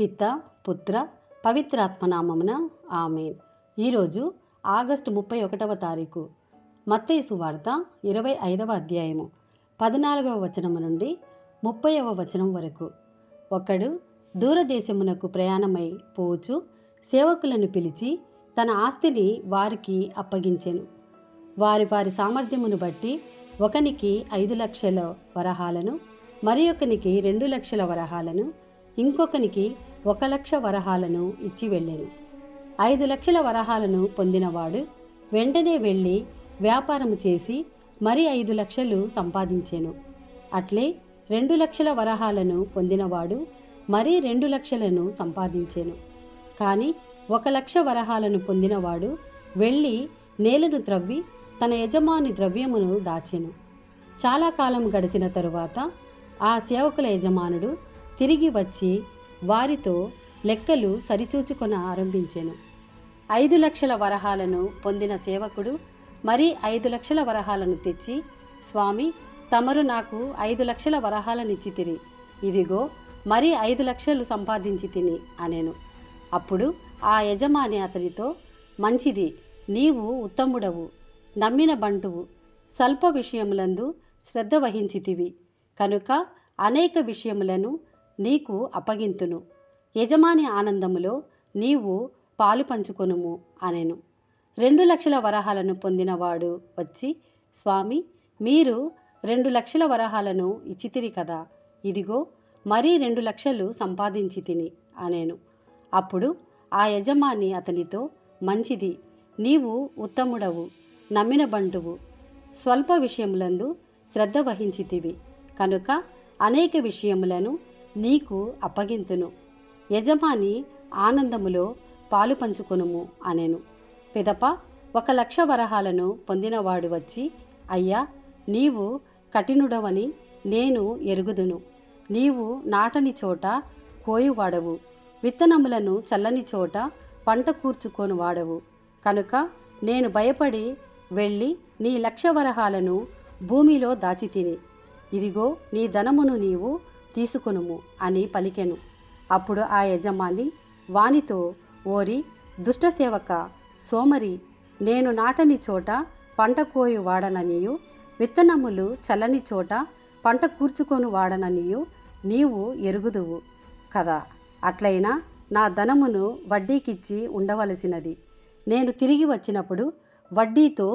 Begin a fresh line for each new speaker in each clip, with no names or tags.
పిత పుత్ర పవిత్రాత్మనామమున ఆమెన్. ఈరోజు ఆగస్టు ముప్పై ఒకటవ తారీఖు. మత్తేసు వార్త ఇరవై ఐదవ అధ్యాయము. పద్నాలుగవ వచనము నుండి ముప్పైవ వచనం వరకు. ఒకడు దూరదేశమునకు ప్రయాణమై పోచు సేవకులను పిలిచి తన ఆస్తిని వారికి అప్పగించెను. వారి వారి సామర్థ్యమును బట్టి ఒకనికి ఐదు లక్షల వరహాలను మరి ఒకనికి రెండు లక్షల వరహాలను ఇంకొకనికి ఒక లక్ష వరహాలను ఇచ్చి వెళ్ళాను. ఐదు లక్షల వరహాలను పొందినవాడు వెంటనే వెళ్ళి వ్యాపారము చేసి మరి ఐదు లక్షలు సంపాదించాను. అట్లే రెండు లక్షల వరహాలను పొందినవాడు మరీ రెండు లక్షలను సంపాదించాను. కానీ ఒక లక్ష వరహాలను పొందినవాడు వెళ్ళి నేలను త్రవ్వి తన యజమాని ద్రవ్యమును దాచెను. చాలా కాలం గడిచిన తరువాత ఆ సేవకుల యజమానుడు తిరిగి వచ్చి వారితో లెక్కలు సరిచూచుకొన ఆరంభించెను. ఐదు లక్షల వరహాలను పొందిన సేవకుడు మరీ ఐదు లక్షల వరహాలను తెచ్చి స్వామి తమరు నాకు ఐదు లక్షల వరహాలనిచ్చి తిరి ఇదిగో మరీ ఐదు లక్షలు సంపాదించి తిని అనేను. అప్పుడు ఆ యజమాని అతనితో మంచిది నీవు ఉత్తముడవు నమ్మిన బంటువు స్వల్ప విషయములందు శ్రద్ధ వహించితివి. కనుక అనేక విషయములను నీకు అప్పగింతును. యజమాని ఆనందములో నీవు పాలు పంచుకొనుము అనెను. రెండు లక్షల వరహాలను పొందినవాడు వచ్చి స్వామి మీరు రెండు లక్షల వరహాలను ఇచ్చితిరి కదా. ఇదిగో మరీ రెండు లక్షలు సంపాదించి తిని అనేను. అప్పుడు ఆ యజమాని అతనితో మంచిది నీవు ఉత్తముడవు నమ్మిన బంటువు స్వల్ప విషయములందు శ్రద్ధ వహించితివి. కనుక అనేక విషయములను నీకు అప్పగింతును. యజమాని ఆనందములో పాలు పంచుకొనుము అనెను. పిదప ఒక లక్ష వరహాలను పొందినవాడు వచ్చి అయ్యా నీవు కఠినుడవని నేను ఎరుగుదును. నీవు నాటని చోట కోయువాడవు. విత్తనములను చల్లని చోట పంట కూర్చుకొని వాడవు కనుక నేను భయపడి వెళ్ళి నీ లక్ష వరహాలను భూమిలో దాచితిని. ఇదిగో నీ ధనమును నీవు తీసుకొనుము అని పలికెను. అప్పుడు ఆ యజమాని వానితో ఓరి దుష్టసేవక సోమరి నేను నాటని చోట పంట కోయి వాడననియు విత్తనములు చల్లని చోట పంట కూర్చుకొను వాడననియు నీవు ఎరుగుదువు కదా. అట్లయినా నా ధనమును వడ్డీకిచ్చి ఉండవలసినది. నేను తిరిగి వచ్చినప్పుడు వడ్డీతో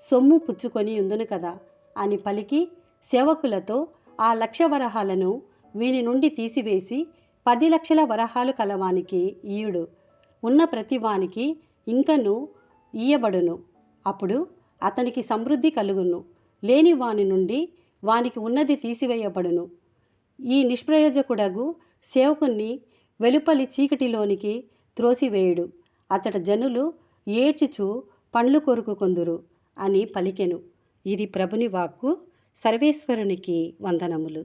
సొమ్ము పుచ్చుకొని ఉందును కదా అని పలికి సేవకులతో ఆ లక్ష వరహాలను వీని నుండి తీసివేసి పది లక్షల వరహాలు కలవానికి ఈయుడు. ఉన్న ప్రతివానికి ఇంకను ఈయబడును. అప్పుడు అతనికి సమృద్ధి కలుగును. లేని వాని నుండి వానికి ఉన్నది తీసివేయబడును. ఈ నిష్ప్రయోజకుడగు సేవకుణ్ణి వెలుపలి చీకటిలోనికి త్రోసివేయుడు. అతడ జనులు ఏడ్చుచు పండ్లు కొరుకుకొందురు అని పలికెను. ఇది ప్రభుని వాక్కు. సర్వేశ్వరునికి వందనములు.